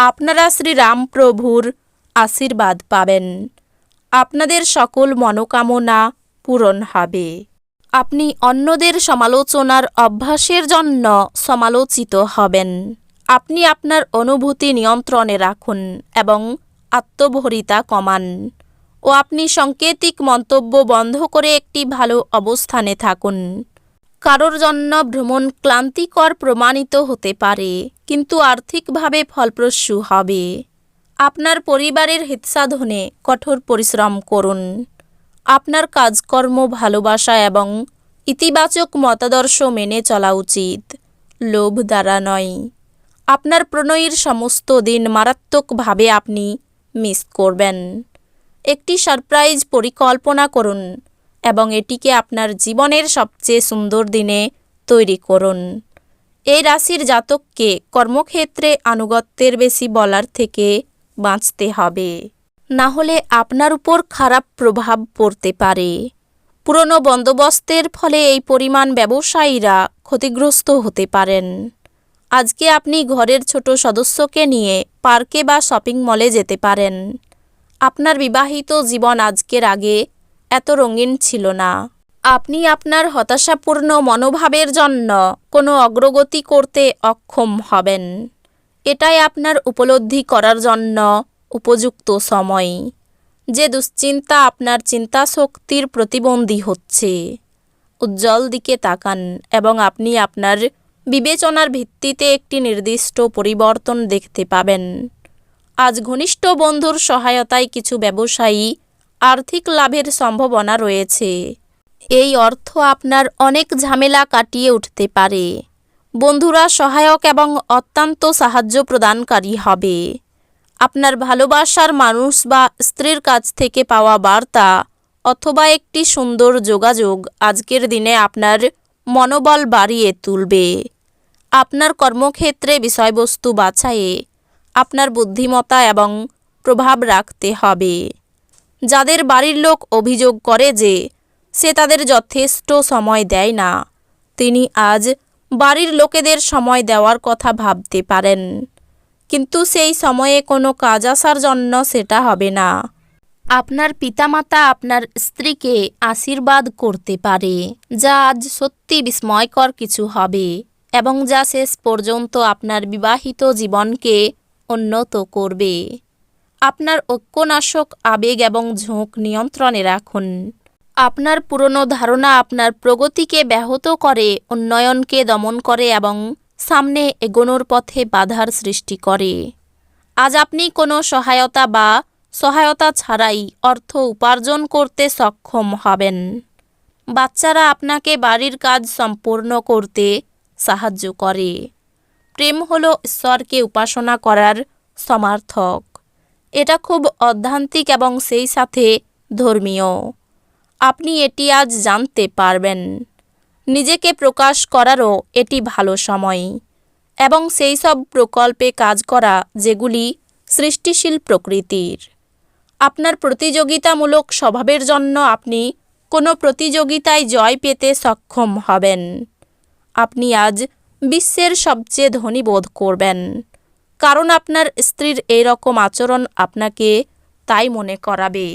আপনারা শ্রীরামপ্রভুর আশীর্বাদ পাবেন। আপনাদের সকল মনোকামনা পূরণ হবে। আপনি অন্যদের সমালোচনার অভ্যাসের জন্য সমালোচিত হবেন। আপনি আপনার অনুভূতি নিয়ন্ত্রণে রাখুন এবং আত্মভরিতা কমান ও আপনি সাংকেতিক মন্তব্য বন্ধ করে একটি ভালো অবস্থানে থাকুন। কারোর জন্য ভ্রমণ ক্লান্তিকর প্রমাণিত হতে পারে, কিন্তু আর্থিকভাবে ফলপ্রসূ হবে। আপনার পরিবারের হিতসাধনে কঠোর পরিশ্রম করুন। আপনার কাজকর্ম, ভালোবাসা এবং ইতিবাচক মতাদর্শ মেনে চলা উচিত। লোভ দ্বারা নয়। আপনার প্রণয়ীর সমস্ত দিন মারাত্মকভাবে আপনি মিস করবেন। একটি সারপ্রাইজ পরিকল্পনা করুন। এবং এটিকে আপনার জীবনের সবচেয়ে সুন্দর দিনে তৈরি করুন। এই রাশির জাতককে কর্মক্ষেত্রে আনুগত্যের বেশি বলার থেকে বাঁচতে হবে। না হলে আপনার উপর খারাপ প্রভাব পড়তে পারে। পুরনো বন্দোবস্তের ফলে এই পরিমাণ ব্যবসায়ীরা ক্ষতিগ্রস্ত হতে পারেন। আজকে আপনি ঘরের ছোট সদস্যকে নিয়ে পার্কে বা শপিং মলে যেতে পারেন। আপনার বিবাহিত জীবন আজকের আগে এত রঙিন ছিল না। আপনি আপনার হতাশাপূর্ণ মনোভাবের জন্য কোনো অগ্রগতি করতে অক্ষম হবেন। এটাই আপনার উপলব্ধি করার জন্য উপযুক্ত সময়। যে দুশ্চিন্তা আপনার চিন্তা শক্তির প্রতিবন্ধী হচ্ছে। উজ্জ্বল দিকে তাকান এবং আপনি আপনার বিবেচনার ভিত্তিতে একটি নির্দিষ্ট পরিবর্তন দেখতে পাবেন। আজ ঘনিষ্ঠ বন্ধুর সহায়তায় কিছু ব্যবসায়ী আর্থিক লাভের সম্ভাবনা রয়েছে। এই অর্থ আপনার অনেক ঝামেলা কাটিয়ে উঠতে পারে। বন্ধুরা সহায়ক এবং অত্যন্ত সাহায্য প্রদানকারী হবে। আপনার ভালোবাসার মানুষ বা স্ত্রীর কাছ থেকে পাওয়া বার্তা অথবা একটি সুন্দর যোগাযোগ আজকের দিনে আপনার মনোবল বাড়িয়ে তুলবে। আপনার কর্মক্ষেত্রে বিষয়বস্তু বাছাইয়ে আপনার বুদ্ধিমত্তা এবং প্রভাব রাখতে হবে। যাদের বাড়ির লোক অভিযোগ করে যে সে তাদের যথেষ্ট সময় দেয় না। তিনি আজ বাড়ির লোকেদের সময় দেওয়ার কথা ভাবতে পারেন। কিন্তু সেই সময়ে কোনো কাজ আসার জন্য সেটা হবে না। আপনার পিতামাতা আপনার স্ত্রীকে আশীর্বাদ করতে পারে, যা আজ সত্যি বিস্ময়কর কিছু হবে এবং যা শেষ পর্যন্ত আপনার বিবাহিত জীবনকে উন্নত করবে। আপনার ঐক্যনাশক আবেগ এবং ঝোঁক নিয়ন্ত্রণে রাখুন। আপনার পুরনো ধারণা আপনার প্রগতিকে ব্যাহত করে, উন্নয়নকে দমন করে এবং সামনে এগোনোর পথে বাধার সৃষ্টি করে। আজ আপনি কোনো সহায়তা বা সহায়তা ছাড়াই অর্থ উপার্জন করতে সক্ষম হবেন। বাচ্চারা আপনাকে বাড়ির কাজ সম্পূর্ণ করতে সাহায্য করে। প্রেম হল ঈশ্বরকে উপাসনা করার সমার্থক। এটা খুব অধ্যান্তিক এবং সেই সাথে ধর্মীয়। আপনি এটি আজ জানতে পারবেন। নিজেকে প্রকাশ করারও এটি ভালো সময়। এবং সেই সব প্রকল্পে কাজ করা যেগুলি সৃষ্টিশীল প্রকৃতির। আপনার প্রতিযোগিতামূলক স্বভাবের জন্য আপনি কোনো প্রতিযোগিতায় জয় পেতে সক্ষম হবেন। আপনি আজ বিশ্বের সবচেয়ে ধনী বোধ করবেন। কারণ আপনার স্ত্রীর এই রকম আচরণ আপনাকে তাই মনে করাবে।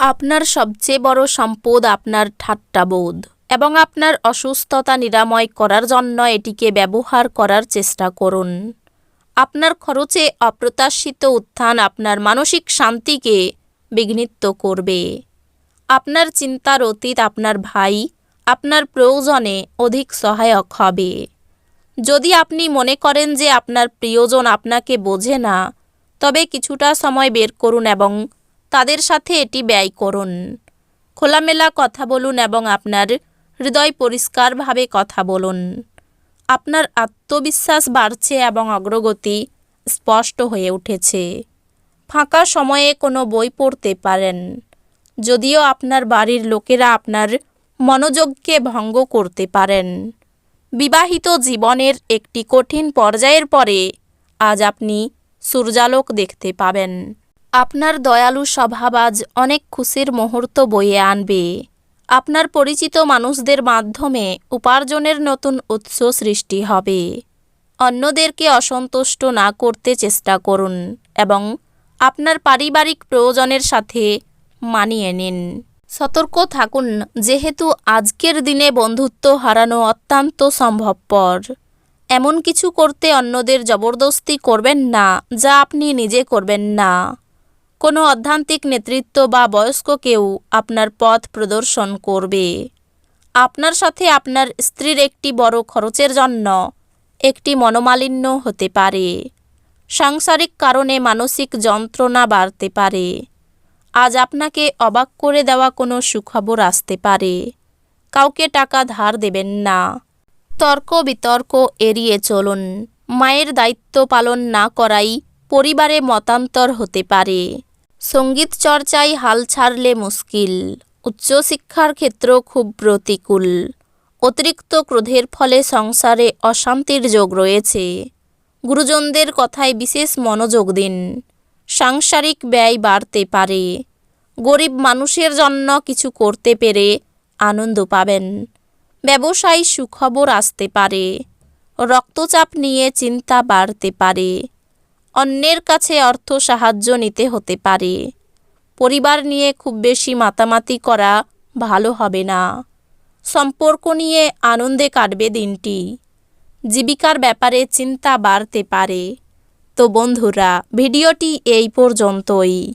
আপনার সবচেয়ে বড় সম্পদ আপনার ঠাট্টাবোধ এবং আপনার অসুস্থতা নিরাময় করার জন্য এটিকে ব্যবহার করার চেষ্টা করুন। আপনার খরচে অপ্রত্যাশিত উত্থান আপনার মানসিক শান্তিকে বিঘ্নিত করবে। আপনার চিন্তার অতীত আপনার ভাই আপনার প্রয়োজনে অধিক সহায়ক হবে। যদি আপনি মনে করেন যে আপনার প্রিয়জন আপনাকে বোঝে না, তবে কিছুটা সময় বের করুন এবং তাদের সাথে এটি ব্যয় করুন। খোলামেলা কথা বলুন এবং আপনার হৃদয় পরিষ্কারভাবে কথা বলুন। আপনার আত্মবিশ্বাস বাড়ছে এবং অগ্রগতি স্পষ্ট হয়ে উঠেছে। ফাঁকা সময়ে কোনো বই পড়তে পারেন। যদিও আপনার বাড়ির লোকেরা আপনার মনোযোগকে ভঙ্গ করতে পারেন। বিবাহিত জীবনের একটি কঠিন পর্যায়ের পরে আজ আপনি সূর্যালোক দেখতে পাবেন। আপনার দয়ালু স্বভাব আজ অনেক খুশির মুহূর্ত বয়ে আনবে। আপনার পরিচিত মানুষদের মাধ্যমে উপার্জনের নতুন উৎস সৃষ্টি হবে। অন্যদেরকে অসন্তুষ্ট না করতে চেষ্টা করুন এবং আপনার পারিবারিক প্রয়োজনের সাথে মানিয়ে নিন। সতর্ক থাকুন, যেহেতু আজকের দিনে বন্ধুত্ব হারানো অত্যন্ত সম্ভবপর। এমন কিছু করতে অন্যদের জবরদস্তি করবেন না, যা আপনি নিজে করবেন না। কোনো অধ্যান্তিক নেতৃত্ব বা বয়স্ক কেউ আপনার পথ প্রদর্শন করবে। আপনার সাথে আপনার স্ত্রীর একটি বড় খরচের জন্য একটি মনোমালিন্য হতে পারে। সাংসারিক কারণে মানসিক যন্ত্রণা বাড়তে পারে। আজ আপনাকে অবাক করে দেওয়া কোনো সুখবর আসতে পারে। কাউকে টাকা ধার দেবেন না। তর্ক বিতর্ক এড়িয়ে চলুন। মায়ের দায়িত্ব পালন না করাই পরিবারে মতান্তর হতে পারে। সংগীত চর্চায় হাল ছাড়লে মুশকিল। উচ্চশিক্ষার ক্ষেত্র খুব প্রতিকূল। অতিরিক্ত ক্রোধের ফলে সংসারে অশান্তির যোগ রয়েছে। গুরুজনদের কথায় বিশেষ মনোযোগ দিন। সাংসারিক ব্যয় বাড়তে পারে। গরিব মানুষের জন্য কিছু করতে পেরে আনন্দ পাবেন। ব্যবসায় সুখবর আসতে পারে। রক্তচাপ নিয়ে চিন্তা বাড়তে পারে। অন্যের কাছে অর্থ সাহায্য নিতে হতে পারে। পরিবার নিয়ে খুব বেশি মাতামাতি করা ভালো হবে না। সম্পর্ক নিয়ে আনন্দে কাটবে দিনটি। জীবিকার ব্যাপারে চিন্তা বাড়তে পারে। তো বন্ধুরা, ভিডিওটি এই পর্যন্তই।